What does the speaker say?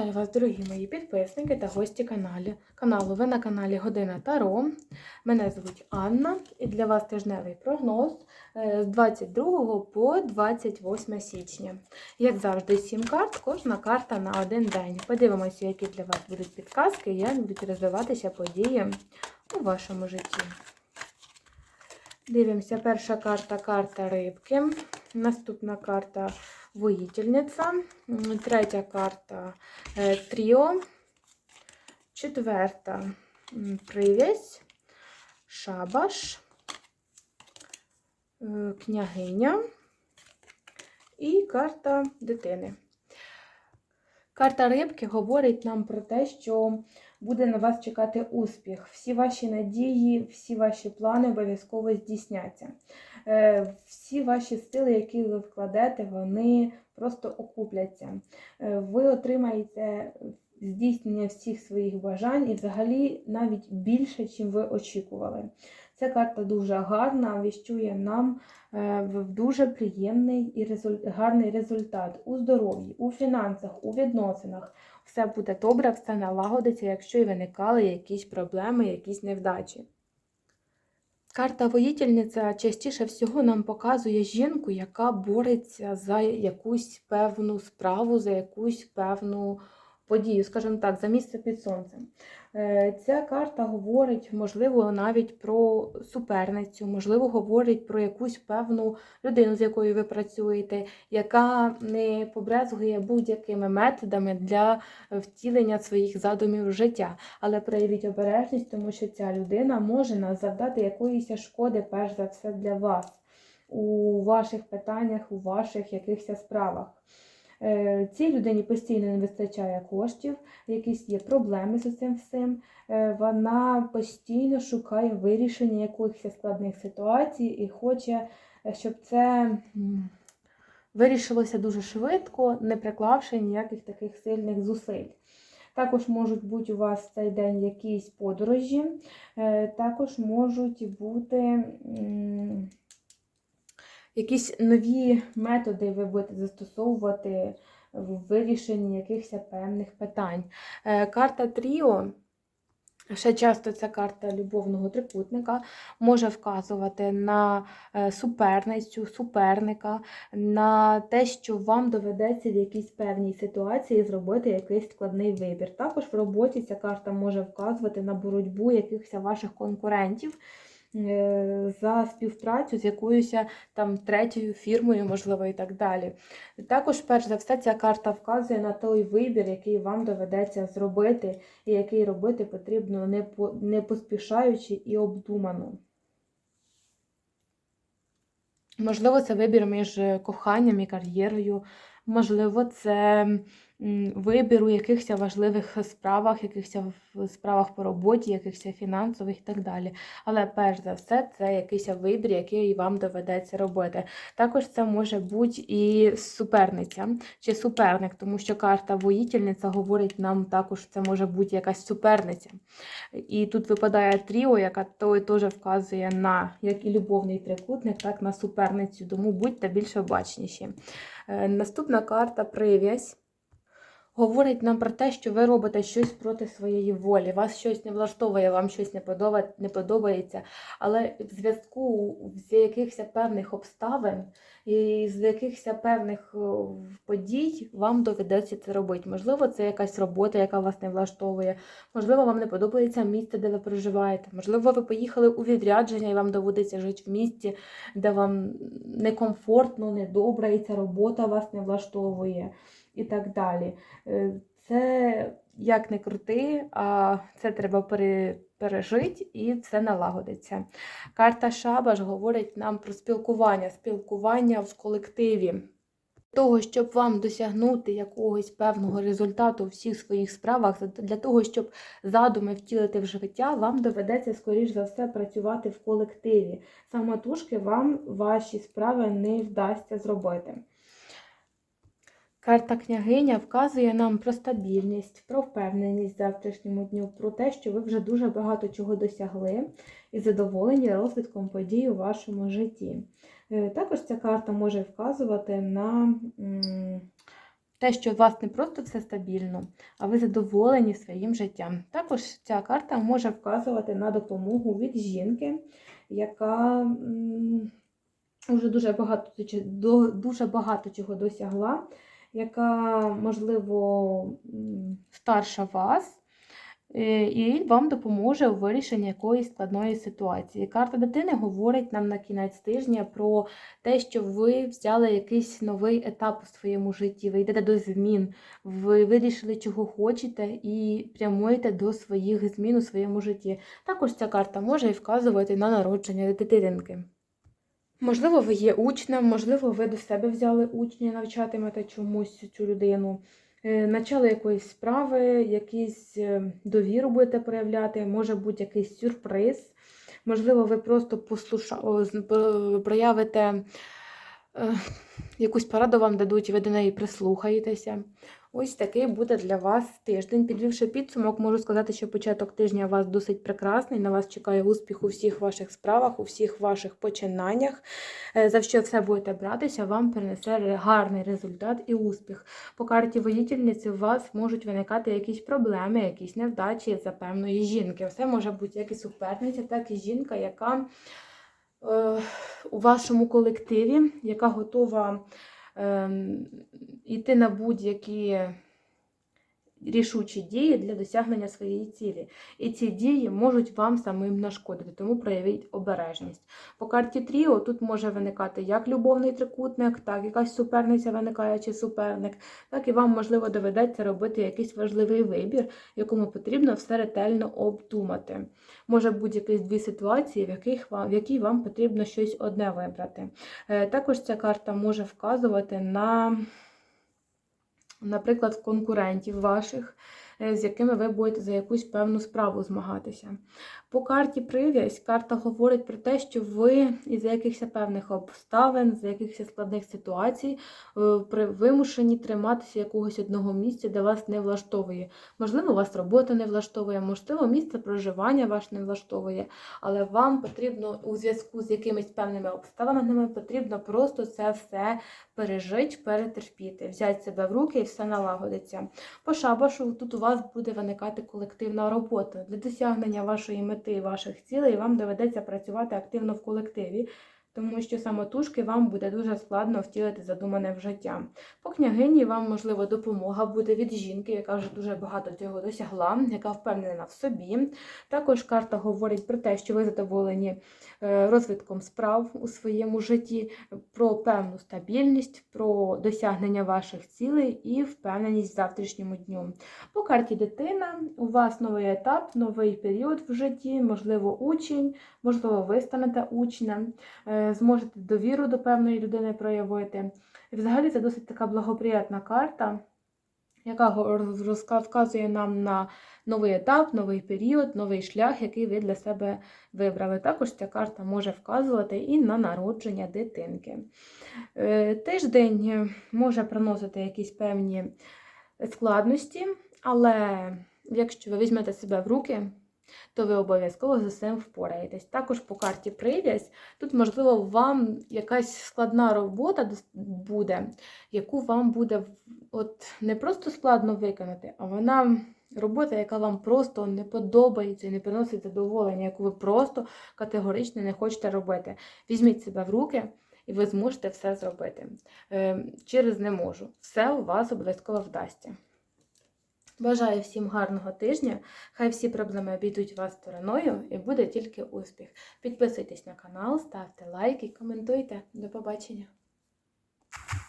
Вітаю вас, дорогі мої підписники та гості каналі. каналу. Ви на каналі Година Таро. Мене звуть Анна і для вас тижневий прогноз е, з 22 по 28 січня. Як завжди, 7 карт, кожна карта на один день. Подивимося, які для вас будуть підказки, як будуть розвиватися події у вашому житті. Дивимося, перша карта карта рибки. Наступна карта воїтельниця. Третя карта е, тріо. Четверта привязь. Шабаш. е, Княгиня. І карта дитини. Карта рибки говорить нам про те, що буде на вас чекати успіх. Всі ваші надії, всі ваші плани обов'язково здійсняться. Е, Всі ваші сили, які ви вкладете, вони просто окупляться. Е, Ви отримаєте здійснення всіх своїх бажань і взагалі навіть більше, чим ви очікували. Ця карта дуже гарна, віщує нам е, дуже приємний і гарний результат у здоров'ї, у фінансах, у відносинах. Все буде добре, все налагодиться, якщо і виникали якісь проблеми, якісь невдачі. Карта воїтельниця частіше всього нам показує жінку, яка бореться за якусь певну справу, за якусь певну подію, скажімо так, за місце під сонцем. Е, Ця карта говорить, можливо, навіть про суперницю, можливо, говорить про якусь певну людину, з якою ви працюєте, яка не побрезгує будь-якими методами для втілення своїх задумів в життя. Але проявіть обережність, тому що ця людина може нас завдати якоїсь шкоди, перш за все, для вас у ваших питаннях, у ваших якихось справах. Е, Цій людині постійно не вистачає коштів, якісь є проблеми з цим всім. Е, Вона постійно шукає вирішення якихось складних ситуацій і хоче, е, щоб це вирішилося дуже швидко, не приклавши ніяких таких сильних зусиль. Також можуть бути у вас в цей день якісь подорожі, також можуть бути якісь нові методи ви будете застосовувати в вирішенні якихось певних питань. Е, Карта Тріо. Ще часто ця карта любовного трикутника може вказувати на е, суперницю, суперника, на те, що вам доведеться в якійсь певній ситуації зробити якийсь складний вибір. Також в роботі ця карта може вказувати на боротьбу якихось ваших конкурентів за співпрацю з якоюсь там третьою фірмою, можливо, і так далі. Також, перш за все, ця карта вказує на той вибір, який вам доведеться зробити, і який робити потрібно не, по, не поспішаючи і обдумано. Можливо, це вибір між коханням і кар'єрою, можливо, це вибір у якихось важливих справах, якихось справах по роботі, якихось фінансових і так далі. Але перш за все, це якийсь вибір, який вам доведеться робити. Також це може бути і суперниця чи суперник, тому що карта воїтельниця говорить нам також, це може бути якась суперниця. І тут випадає тріо, яка то теж вказує на як і любовний трикутник, так на суперницю. Тому будьте більш обачніші. Е, Наступна карта прив'язь. Говорить нам про те, що ви робите щось проти своєї волі. Вас щось не влаштовує, вам щось не подобає- не подобається. Але в зв'язку з якихось певних обставин і з якихось певних подій вам доведеться це робити. Можливо, це якась робота, яка вас не влаштовує. Можливо, вам не подобається місце, де ви проживаєте. Можливо, ви поїхали у відрядження і вам доводиться жити в місті, де вам некомфортно, недобре, і ця робота вас не влаштовує і так далі. Е, Це як не крути, а це треба пережити і все налагодиться. Карта Шабаш говорить нам про спілкування, спілкування в колективі. Для того, щоб вам досягнути якогось певного результату у всіх своїх справах, для того, щоб задуми втілити в життя, вам доведеться, скоріш за все, працювати в колективі. Самотужки вам ваші справи не вдасться зробити. Карта княгиня вказує нам про стабільність, про впевненість в завтрашньому дню, про те, що ви вже дуже багато чого досягли і задоволені розвитком подій у вашому житті. Е, Також ця карта може вказувати на те, що у вас не просто все стабільно, а ви задоволені своїм життям. Також ця карта може вказувати на допомогу від жінки, яка вже дуже багато, дуже багато чого досягла, яка, можливо, старша вас. е, І вам допоможе у вирішенні якоїсь складної ситуації. Карта дитини говорить нам на кінець тижня про те, що ви взяли якийсь новий етап у своєму житті, ви йдете до змін, ви вирішили, чого хочете, і прямуєте до своїх змін у своєму житті. Також ця карта може і вказувати на народження дитинки. Можливо, ви є учнем, можливо, ви до себе взяли учня, навчатимете чомусь цю людину. Е, Начало якоїсь справи, якийсь е, довіру будете проявляти, може бути якийсь сюрприз. Можливо, ви просто послуша... проявите е, якусь пораду вам дадуть, і ви до неї прислухаєтеся. Ось такий буде для вас тиждень. Підвівши підсумок, можу сказати, що початок тижня у вас досить прекрасний. На вас чекає успіх у всіх ваших справах, у всіх ваших починаннях. Е, За що все будете братися, вам принесе гарний результат і успіх. По карті воїтельниці у вас можуть виникати якісь проблеми, якісь невдачі за певної жінки. Все може бути як і суперниця, так і жінка, яка е, у вашому колективі, яка готова йти на будь-які рішучі дії для досягнення своєї цілі. І ці дії можуть вам самим нашкодити, тому проявіть обережність. По карті Тріо тут може виникати як любовний трикутник, так якась суперниця виникає чи суперник, так і вам, можливо, доведеться робити якийсь важливий вибір, якому потрібно все ретельно обдумати. Може бути якісь дві ситуації, в яких вам, в якій вам потрібно щось одне вибрати. Е, Також ця карта може вказувати на, наприклад, конкурентів ваших, е, з якими ви будете за якусь певну справу змагатися. По карті прив'язь карта говорить про те, що ви із якихось певних обставин, з якихось складних ситуацій е, вимушені триматися якогось одного місця, де вас не влаштовує. Можливо, вас робота не влаштовує, можливо, місце проживання ваш не влаштовує, але вам потрібно у зв'язку з якимись певними обставинами потрібно просто це все пережити, перетерпіти, взяти себе в руки і все налагодиться. По шабашу тут у вас буде виникати колективна робота. Для досягнення вашої мети, ваших цілей вам доведеться працювати активно в колективі, тому що самотужки вам буде дуже складно втілити задумане в життя. По княгині вам, можливо, допомога буде від жінки, яка вже дуже багато цього досягла, яка впевнена в собі. Також карта говорить про те, що ви задоволені е, розвитком справ у своєму житті, про певну стабільність, про досягнення ваших цілей і впевненість в завтрашньому дню. По карті дитина у вас новий етап, новий період в житті, можливо, учень, можливо, ви станете учнем, е, зможете довіру до певної людини проявити. І взагалі це досить така благоприятна карта, яка вказує нам на новий етап, новий період, новий шлях, який ви для себе вибрали. Також ця карта може вказувати і на народження дитинки. Е, Тиждень е, може приносити якісь певні складності, але якщо ви візьмете себе в руки, то ви обов'язково з усім впораєтесь. Також по карті прив'язь, тут, можливо, вам якась складна робота буде, яку вам буде от, не просто складно виконати, а вона робота, яка вам просто не подобається і не приносить задоволення, яку ви просто категорично не хочете робити. Візьміть себе в руки. І ви зможете все зробити. Е, Через не можу. Все у вас обов'язково вдасться. Бажаю всім гарного тижня. Хай всі проблеми обійдуть вас стороною і буде тільки успіх. Підписуйтесь на канал, ставте лайки, коментуйте. До побачення!